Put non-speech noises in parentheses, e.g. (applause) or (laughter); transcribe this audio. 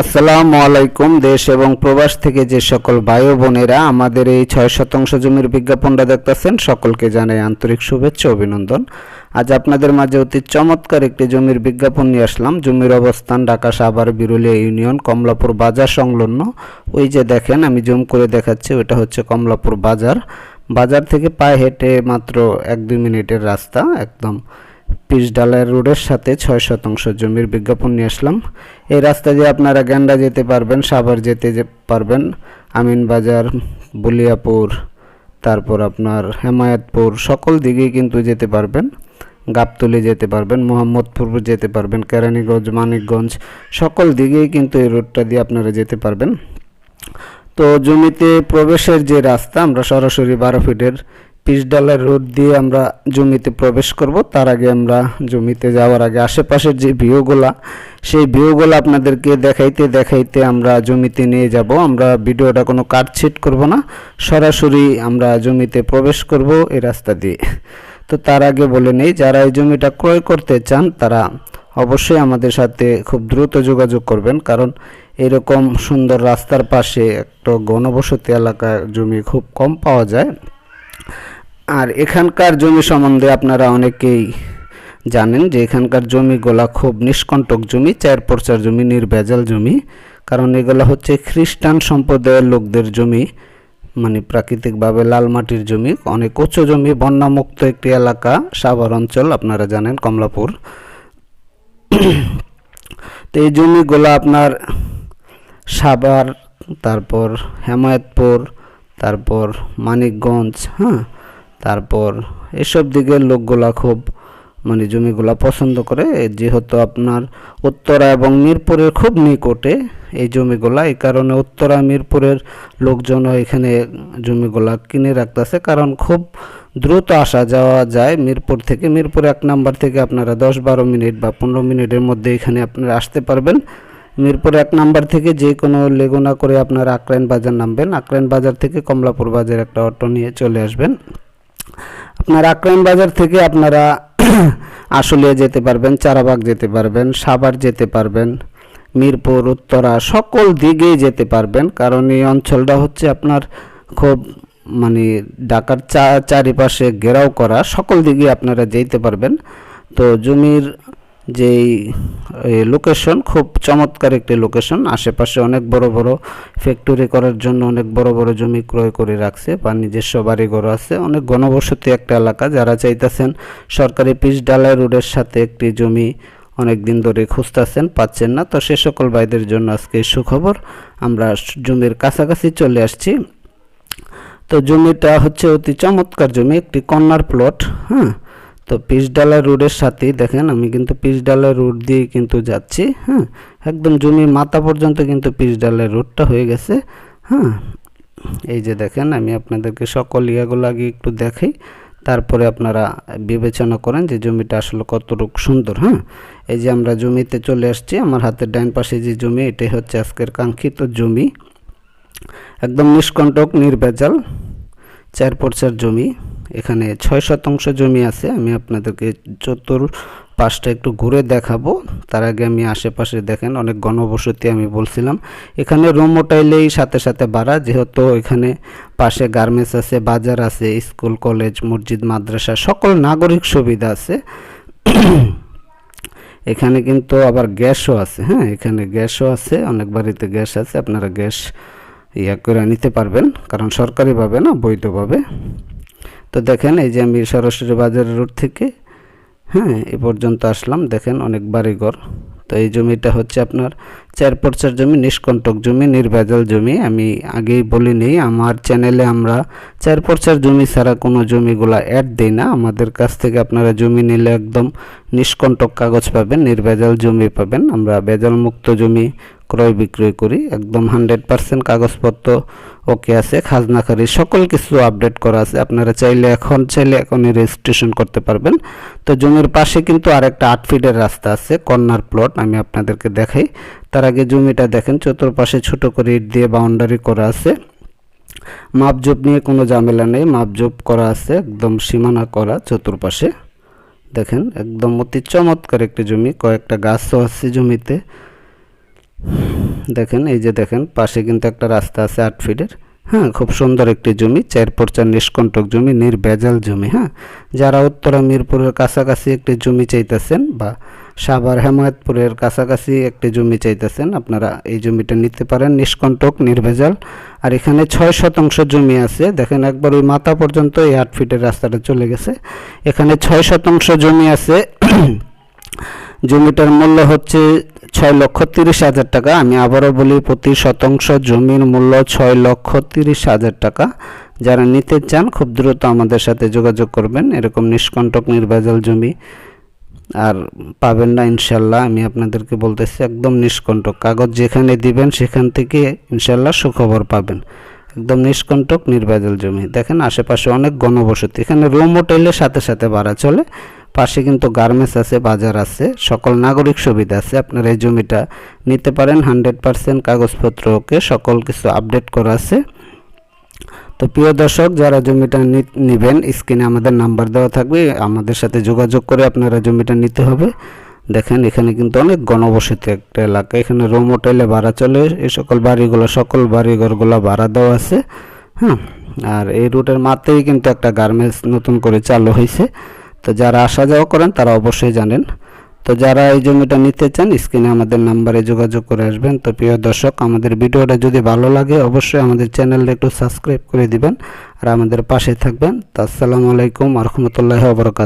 আসসালামু আলাইকুম, দেশ এবং প্রবাস থেকে যে সকল ভাই বোনেরা আমাদের এই ছয় শতাংশ জমির বিজ্ঞাপনটা দেখতেছেন, সকলকে জানাই আন্তরিক শুভেচ্ছা অভিনন্দন। আজ আপনাদের মাঝে অতি চমৎকার একটি জমির বিজ্ঞাপন নিয়ে আসলাম। জমির অবস্থান ঢাকা সাভার বিরুলিয়া ইউনিয়ন, কমলাপুর বাজার সংলগ্ন। ওই যে দেখেন, আমি জুম করে দেখাচ্ছি, ওটা হচ্ছে কমলাপুর বাজার। বাজার থেকে পায়ে হেঁটে মাত্র এক দুই মিনিটের রাস্তা, একদম পিচ ডালার রোডের সাথে ছয় শতাংশ জমির বিজ্ঞাপন নিয়ে আসলাম। এই রাস্তা দিয়ে আপনারা গ্যান্ডা যেতে পারবেন, সাভার যেতে পারবেন। আমিনবাজার বলিয়াপুর, তারপর আপনার হেমায়তপুর, সকল দিকেই কিন্তু যেতে পারবেন। গাবতলি যেতে পারবেন, মোহাম্মদপুর যেতে পারবেন, কেরানীগঞ্জ, মানিকগঞ্জ, সকল দিকেই কিন্তু এই রোডটা দিয়ে আপনারা যেতে পারবেন। তো জমিতে প্রবেশের যে রাস্তা, আমরা সরাসরি বারো ফিটের পিচ ডালার রোড দিয়ে আমরা জমিতে প্রবেশ করব। তার আগে আমরা জমিতে যাওয়ার আগে আশেপাশের যে ভিউগুলা, সেই ভিউগুলো আপনাদেরকে দেখাইতে দেখাইতে আমরা জমিতে নিয়ে যাব। আমরা ভিডিওটা কোনো কাটছিট করব না। সরাসরি আমরা জমিতে প্রবেশ করব এই রাস্তা দিয়ে। তো তার আগে বলে নেই, যারা এই জমিটা ক্রয় করতে চান, তারা অবশ্যই আমাদের সাথে খুব দ্রুত যোগাযোগ করবেন। কারণ এরকম সুন্দর রাস্তার পাশে একটা ঘনবসতি এলাকার জমি খুব কম পাওয়া যায়। আর এখানকার জমি সম্বন্ধে আপনারা অনেকেই জানেন যে এখানকার জমিগুলা খুব নিষ্কণ্টক জমি চার পর্চার জমি, নির্ভেজাল জমি। কারণ এগুলো হচ্ছে খ্রিস্টান সম্প্রদায়ের লোকদের জমি মানে প্রাকৃতিকভাবে লাল মাটির জমি। অনেক উঁচু জমি, বন্যামুক্ত একটি এলাকা, সাভার অঞ্চল, আপনারা জানেন, কমলাপুর। তো এই জমিগুলো আপনার সাভার, তারপর হেমায়তপুর, তারপর মানিকগঞ্জ হ্যাঁ? তারপর এসব দিকের লোকগুলা খুব মানে জমিগুলা পছন্দ করে। যেহেতু আপনার উত্তরা এবং মিরপুরের খুব নিকটে এই জমিগুলা, এই কারণে উত্তরা, মিরপুরের লোকজনও এখানে জমিগুলা কিনে রাখতেছে। কারণ খুব দ্রুত আসা যাওয়া যায় মিরপুর থেকে। মিরপুর এক নাম্বার থেকে আপনারা দশ বারো মিনিট বা পনেরো মিনিটের মধ্যে এখানে আপনারা আসতে পারবেন। মিরপুর এক নাম্বার থেকে যে কোনো লেগুনা করে আপনারা আকরাইন বাজার নামবেন। আকরাইন বাজার থেকে কমলাপুর বাজার একটা অটো নিয়ে চলে আসবেন। আপনার আকরাইন বাজার থেকে আপনারা (clears throat) আশুলিয়া যেতে পারবেন, চারাবাগ যেতে পারবেন, সাভার যেতে পারবেন, মিরপুর, উত্তরা, সকল দিকেই যেতে পারবেন। কারণ এই অঞ্চলটা হচ্ছে আপনার খুব মানে ঢাকার চারিপাশে ঘেরাও করা, সকল দিকে আপনারা যেতে পারবেন। তো জমির যেই লোকেশন খুব চমৎকার একটি লোকেশন আশেপাশে অনেক বড় বড় ফ্যাক্টরি করার জন্য অনেক বড় বড় জমি ক্রয় করে রাখছে বা নিজস্ব বাড়িঘর আছে। অনেক ঘনবসতি একটা এলাকা। যারা চাইতেছেন সরকারি পিচ ডালাই রোডের সাথে একটি জমি অনেক দিন ধরে খুঁজতেছেন, পাচ্ছেন না। তো সে সকল ভাইদের জন্য আজকে সুখবর। আমরা জমির কাছাকাছি চলে আসছি। তো জমিটা হচ্ছে অতি চমৎকার জমি, একটি কর্নার প্লট হ্যাঁ? তো পিচডালা রোডের সাথেই দেখেন, আমি কিন্তু পিচডালা রোড দিয়ে কিন্তু যাচ্ছি হ্যাঁ? একদম জমির মাথা পর্যন্ত কিন্তু পিচডালা রোডটা হয়ে গেছে হ্যাঁ? এই যে দেখেন, আমি আপনাদেরকে সকল ইয়াগুলো আগে একটু দেখাই, তারপরে আপনারা বিবেচনা করেন যে জমিটা আসলে কতটুকু সুন্দর হ্যাঁ? এই যে আমরা জমিতে চলে আসছি, আমার হাতের ডাইন পাশে যে জমি, এটাই হচ্ছে আজকের কাঙ্ক্ষিত জমি। একদম নিষ্কণ্টক, নির্ভেজাল চার পর্চার জমি, এখানে ছয় শতাংশ জমি আছে, আমি আপনাদেরকে চতুর পাশটা একটু ঘুরে দেখাবো। তার আগে আমি আশেপাশে দেখেন, অনেক গণবসতি আমি বলছিলাম। এখানে রুম ওটাইলেই সাথে সাথে বাড়া, যেহেতু এখানে পাশে গার্মেন্টস আছে, বাজার আছে, স্কুল, কলেজ, মসজিদ, মাদ্রাসা, সকল নাগরিক সুবিধা আছে। এখানে কিন্তু আবার গ্যাসও আছে হ্যাঁ এখানে গ্যাসও আছে, অনেক বাড়িতে গ্যাস আছে, আপনারা গ্যাস ইয়া করে নিতে পারবেন, কারণ সরকারিভাবে না, বৈধভাবে। তো দেখেন, এই যে আমি সরাসরি বাজার রোড থেকে হ্যাঁ এ পর্যন্ত আসলাম। দেখেন, অনেক বাড়িঘর। তো এই জমিটা হচ্ছে আপনার চার পর্চার জমি, নিষ্কণ্টক জমি, নির্ভেজাল জমি। আমি আগেই বলি নেই আমার চ্যানেলে আমরা চার পর্চার জমি ছাড়া কোনো জমিগুলা অ্যাড দিই না। আমাদের কাছ থেকে আপনারা জমি নিলে একদম নিষ্কণ্টক কাগজ পাবেন, নির্ভেজাল জমি পাবেন। আমরা ভেজাল মুক্ত জমি ক্রয় বিক্রয় করি, একদম হান্ড্রেড পার্সেন্ট কাগজপত্র ওকে আছে খাজনাখারি সকল কিছু আপডেট করা আছে। আপনারা চাইলে এখন, চাইলে এখনই রেজিস্ট্রেশন করতে পারবেন। তো জমির পাশে কিন্তু আরেকটা আট ফিটের রাস্তা আছে কর্নার প্লট আমি আপনাদেরকে দেখাই। তার আগে জমিটা দেখেন, চতুর্পাশে ছোট করে ইট দিয়ে বাউন্ডারি করা আছে। মাপজোপ নিয়ে কোনো ঝামেলা নেই, মাপজোপ করা আছে, একদম সীমানা করা চতুর্পাশে। দেখেন, একদম অতি চমৎকার একটি জমি, কয়েকটা গাছও আছে জমিতে। দেখেন, এই যে দেখেন, পাশে কিন্তু একটা রাস্তা আছে আট ফিটের। হ্যাঁ খুব সুন্দর একটি জমি, চার পর চার নিষ্কণ্টক জমি, নির্ভেজাল জমি হ্যাঁ? যারা উত্তরা মিরপুরের কাছাকাছি একটি জমি চাইতেছেন বা সাভার হেমায়তপুরের কাছাকাছি একটি জমি চাইতেছেন, আপনারা এই জমিটা নিতে পারেন, নিষ্কণ্টক, নির্ভেজাল। আর এখানে ছয় শতাংশ জমি আছে। দেখেন, একবার ওই মাথা পর্যন্ত এই আট ফিটের রাস্তাটা চলে গেছে। এখানে ছয় শতাংশ জমি আছে। (clears throat) জমিটার মূল্য হচ্ছে ছয় লক্ষ তিরিশ হাজার টাকা। আমি আবারও বলি, প্রতি শতাংশ জমির মূল্য ছয় লক্ষ তিরিশ হাজার টাকা। যারা নিতে চান, খুব দ্রুত আমাদের সাথে যোগাযোগ করবেন। এরকম নিষ্কণ্টক নির্ভেজাল জমি আর পাবেন না, ইনশাল্লাহ। আমি আপনাদেরকে বলতেছি, একদম নিষ্কণ্টক। কাগজ যেখানে দিবেন, সেখান থেকে ইনশাল্লাহ সুখবর পাবেন। একদম নিষ্কণ্টক নির্ভেজাল জমি। দেখেন, আশেপাশে অনেক গণবসতি। এখানে রুম হোটেলের সাথে সাথে ভাড়া চলে। পাশে কিন্তু গার্মেন্টস আছে, বাজার আছে, সকল নাগরিক সুবিধা আছে। আপনারা এই জমিটা নিতে পারেন, হান্ড্রেড পার্সেন্ট কাগজপত্রকে সকল কিছু আপডেট করা আছে। তো প্রিয় দর্শক, যারা জমিটা নিবেন, স্ক্রিনে আমাদের নাম্বার দেওয়া থাকবে, আমাদের সাথে যোগাযোগ করে আপনারা জমিটা নিতে হবে। দেখেন, এখানে কিন্তু অনেক গণবসতি একটা এলাকা। এখানে রুম, হোটেলে ভাড়া চলে, এই সকল বাড়িগুলো, সকল বাড়িঘরগুলো ভাড়া দেওয়া আছে। হ্যাঁ আর এই রুটের মাতেই কিন্তু একটা গার্মেন্টস নতুন করে চালু হয়েছে। তো যারা আসা যাওয়া করেন, তারা অবশ্যই জানেন। তো যারা এই জমিটা নিতে চান, স্ক্রিনে আমাদের নাম্বারে যোগাযোগ করে আসবেন। তো প্রিয় দর্শক, আমাদের ভিডিওটা যদি ভালো লাগে, অবশ্যই আমাদের চ্যানেলটা একটু সাবস্ক্রাইব করে দিবেন। আর আমাদের পাশে থাকবেন। তো আসসালামু আলাইকুম রহমতুল্লাহ বরকাত